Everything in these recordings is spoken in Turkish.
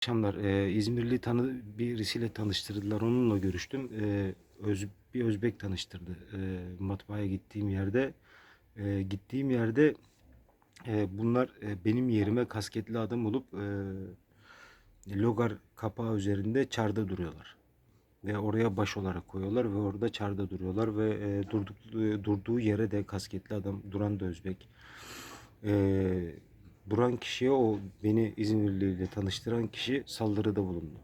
akşamlar. Ee, İzmirli tanı birisiyle tanıştırdılar. Onunla görüştüm. Ee, Öz, bir Özbek tanıştırdı. Ee, matbaaya gittiğim yerde. Ee, gittiğim yerde e, bunlar e, benim yerime kasketli adam olup e, logar kapağı üzerinde çarda duruyorlar. Ve oraya baş olarak koyuyorlar ve orada çarda duruyorlar ve e, durduk, durduğu yere de kasketli adam duran da Özbek. Ee, duran kişiye o beni İzmirli ile tanıştıran kişi saldırıda bulundu.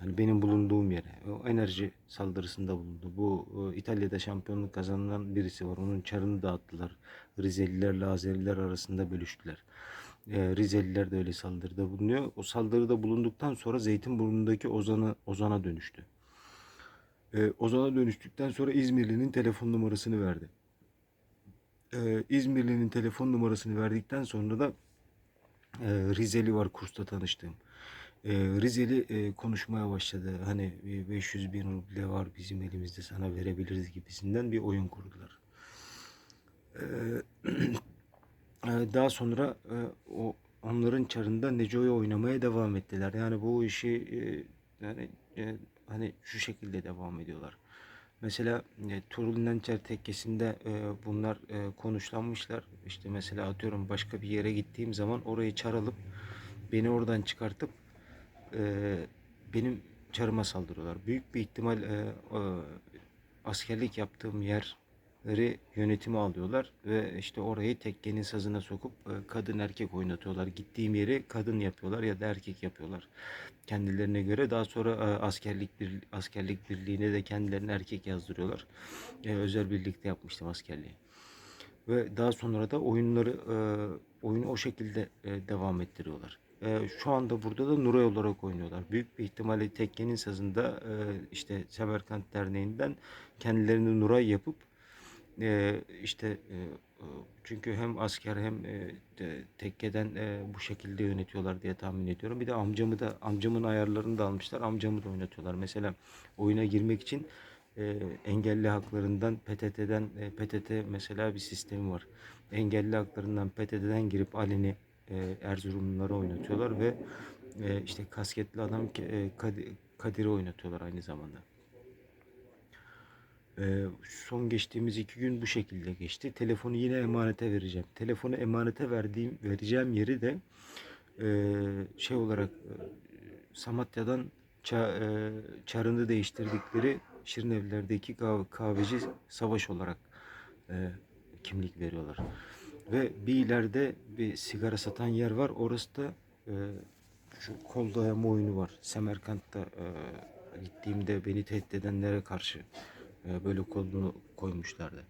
Yani benim bulunduğum yere. O enerji saldırısında bulundu. Bu e, İtalya'da şampiyonluk kazanan birisi var. Onun çarını dağıttılar. Rizelilerle Azeriler arasında bölüştüler. E, Rizeliler de öyle saldırıda bulunuyor. O saldırıda bulunduktan sonra Zeytinburnu'ndaki Ozan'a Ozan'a dönüştü. E, Ozan'a dönüştükten sonra İzmirli'nin telefon numarasını verdi. E, İzmirli'nin telefon numarasını verdikten sonra da e, Rizeli var kursta tanıştığım. E, Rizeli e, konuşmaya başladı. Hani bir 500 bin ruble var bizim elimizde sana verebiliriz gibisinden bir oyun kurdular. E, e, daha sonra e, o onların çarında Neco'yu oynamaya devam ettiler. Yani bu işi e, yani e, hani şu şekilde devam ediyorlar. Mesela e, Nençer tekkesinde e, bunlar e, konuşlanmışlar. İşte mesela atıyorum başka bir yere gittiğim zaman orayı çar alıp beni oradan çıkartıp e, benim çarıma saldırıyorlar. Büyük bir ihtimal e, e, askerlik yaptığım yerleri yönetime alıyorlar ve işte orayı tekkenin sazına sokup e, kadın erkek oynatıyorlar. Gittiğim yeri kadın yapıyorlar ya da erkek yapıyorlar kendilerine göre. Daha sonra e, askerlik bir askerlik birliğine de kendilerini erkek yazdırıyorlar. E, özel birlikte yapmıştım askerliği. Ve daha sonra da oyunları oyunu o şekilde devam ettiriyorlar. Şu anda burada da Nuray olarak oynuyorlar. Büyük bir ihtimalle tekkenin sazında işte Semerkant Derneği'nden kendilerini Nuray yapıp e, işte e, çünkü hem asker hem e, de, tekkeden e, bu şekilde yönetiyorlar diye tahmin ediyorum. Bir de amcamı da amcamın ayarlarını da almışlar. Amcamı da oynatıyorlar. Mesela oyuna girmek için e, engelli haklarından PTT'den e, PTT mesela bir sistemi var. Engelli haklarından PTT'den girip Ali'ni e, Erzurumluları oynatıyorlar ve e, işte kasketli adam e, Kadir, Kadir'i oynatıyorlar aynı zamanda. Ee, son geçtiğimiz iki gün bu şekilde geçti. Telefonu yine emanete vereceğim. Telefonu emanete verdiğim vereceğim yeri de e, şey olarak e, Samatya'dan ça, e, çarını değiştirdikleri Şirinevler'deki kah- kahveci Savaş olarak kimlik veriyorlar. Ve bir ileride bir sigara satan yer var. Orası da e, şu kol oyunu var. Semerkant'ta gittiğimde beni tehdit edenlere karşı e, böyle kolunu koymuşlardı.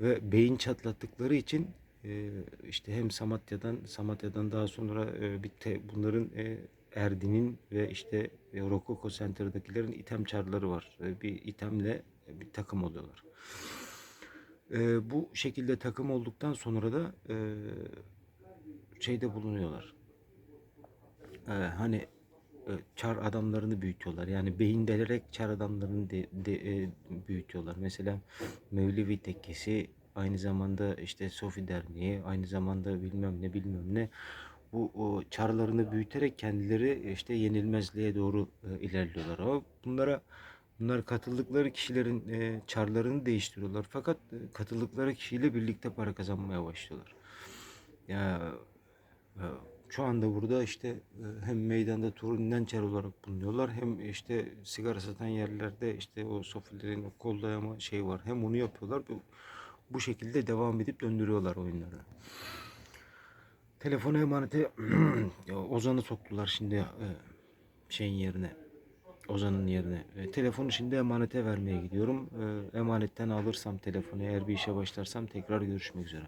Ve beyin çatlattıkları için e, işte hem Samatya'dan Samatya'dan daha sonra e, bir te- bunların e, Erdin'in ve işte Rokoko Center'dakilerin item çarları var. Bir itemle bir takım oluyorlar. Bu şekilde takım olduktan sonra da şeyde bulunuyorlar. Hani çar adamlarını büyütüyorlar. Yani beyin delerek çar adamlarını de, de- e, büyütüyorlar. Mesela Mevlevi Tekkesi aynı zamanda işte Sofi Derneği aynı zamanda bilmem ne bilmem ne bu o çarlarını büyüterek kendileri işte yenilmezliğe doğru e, ilerliyorlar. Ama bunlara bunlar katıldıkları kişilerin e, çarlarını değiştiriyorlar. Fakat e, katıldıkları kişiyle birlikte para kazanmaya başlıyorlar. Ya e, şu anda burada işte e, hem meydanda turundan çer olarak bulunuyorlar hem işte sigara satan yerlerde işte o sofilerin o kol dayama şey var. Hem onu yapıyorlar. Bu, şekilde devam edip döndürüyorlar oyunları. Telefonu emanete Ozan'ı soktular şimdi e, şeyin yerine. Ozan'ın yerine. E, telefonu şimdi emanete vermeye gidiyorum. E, emanetten alırsam telefonu eğer bir işe başlarsam tekrar görüşmek üzere.